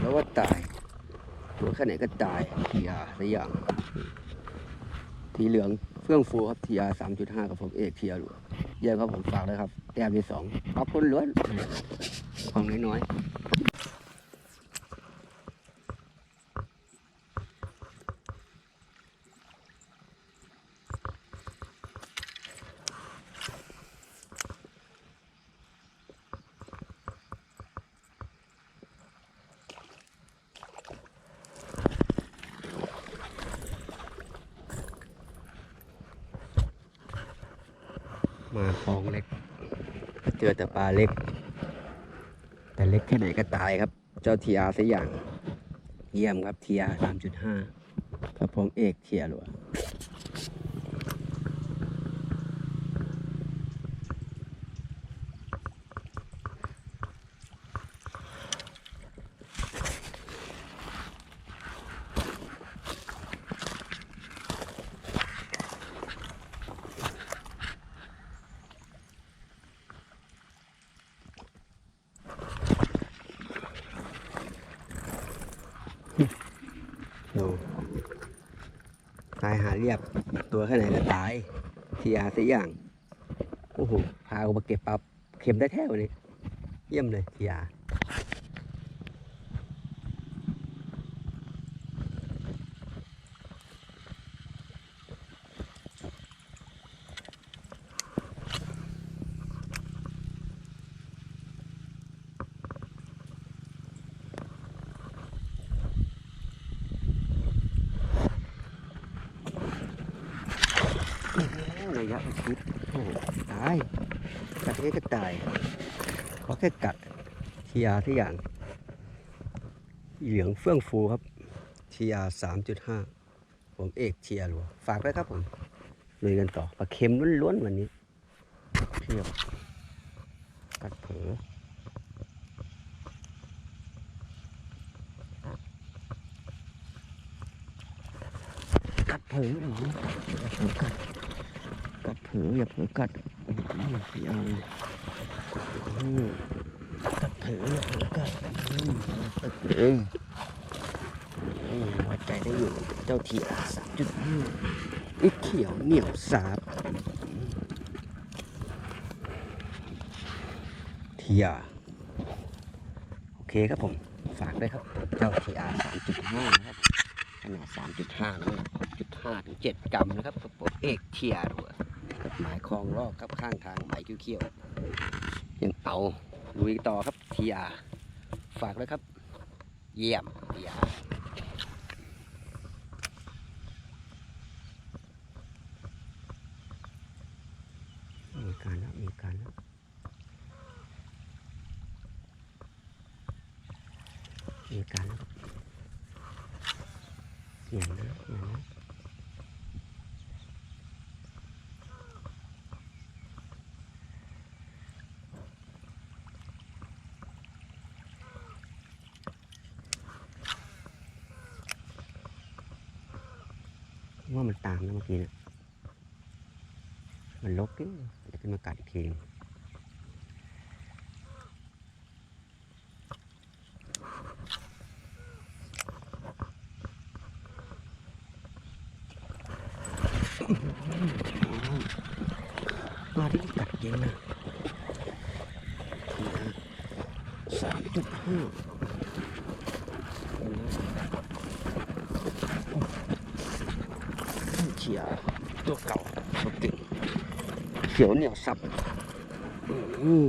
แล้วว่าตาย ตัวแค่ไหนก็ตายทีอาสักอย่าง ทีเหลืองเฟื่องฟูครับทีอาสามจุดห้ากับผมเอกเทียหลวงเยี่ยมครับผมฝากเลยครับ แต้มที่สองปรับคนล้วนของน้อยๆ มาคลองเล็ก เจอแต่ปลาเล็ก แต่เล็กแค่ไหนก็ตายครับ เจ้าทีอาสักอย่าง เยี่ยมครับทีอาสามจุดห้ากับผมเอกเทียหลวง ดู ตายหาเรียบ ตัวแค่ไหนก็ตายทีอาสักอย่าง โอ้โห พากูมาเก็บปลาเข็มได้แท้วันนี้ เยี่ยมเลยทีอาโอ้โห ระยะประชิดโอ้โหตายกัดแค่ก็ตายขอแค่กัดเทีอาทุกอย่างเหลืองเฟื่องฟูครับเทีอาสามจุดห้าผมเอกเทียหลวงฝากไว้ครับผมลุยกันต่อปลาเค็มล้วนๆวันนี้เพียบกัดเผลอกัดเผลอเหรออย่อกัด ผลออย่าเผลอกัดอ้โหทีอาอืมกัดเผลออย่าเผลอกัดอืมกัดเผลออืมวัดใจได้อยู่เจ้าทีอาสามจุดห้าอีกเขียวเหนียวสาบเทีอาโอเคครับผมฝากด้วยครับ เจ้าทีอาสามจุดห้านะครับขนาดสามจุดห้าน้ำหนักจุดห้าถึงเจ็ดกรัมนะครับกับผมเอกเทียร หมายคลองลอกครับข้างทางใบเขียวๆยังเอาลุยต่อครับทีอาฝากไวยครับ เยี่ยมทีอามีการแล้วมีการแล้วมีการแล้วครับเสียงนะเสียงนะ ว่ามันตามนะเมื่อกี้เนี่ยมันลบกิ้งเดี๋ยวขึ้นมากัดอีกทีมาที่กัดเย็นนะสามจุดห้า เขียวตัวเก่าตัวเก่งเขียวเหนียวสับอืม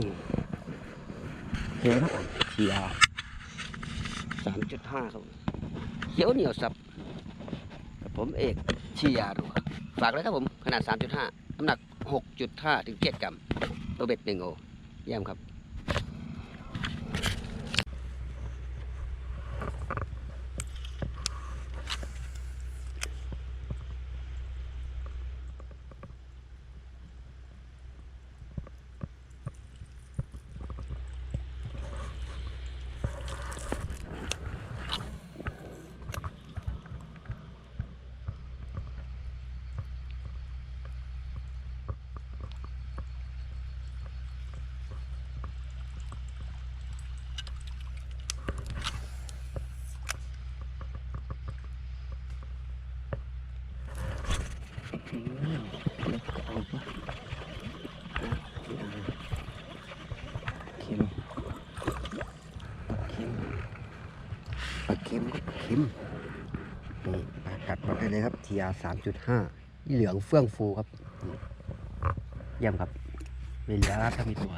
โอเคครับผมเขียวสามจุดห้าครับผมเขียวเหนียวสับกับ ผมเอกเชียร์ดูฝากเลยครับผมขนาด 3.5 น้ำหนัก 6.5 ถึง 7 กรัมตัวเบ็ดหนึ่งโอเยี่ยมครับ เข้มเข้มนี่ปลากัดมาได้เลยครับ TR อาสามจุดห้าเหลืองเฟื่องฟูครับ เยี่ยมครับ ไม่เหลือแล้วถ้ามีตัว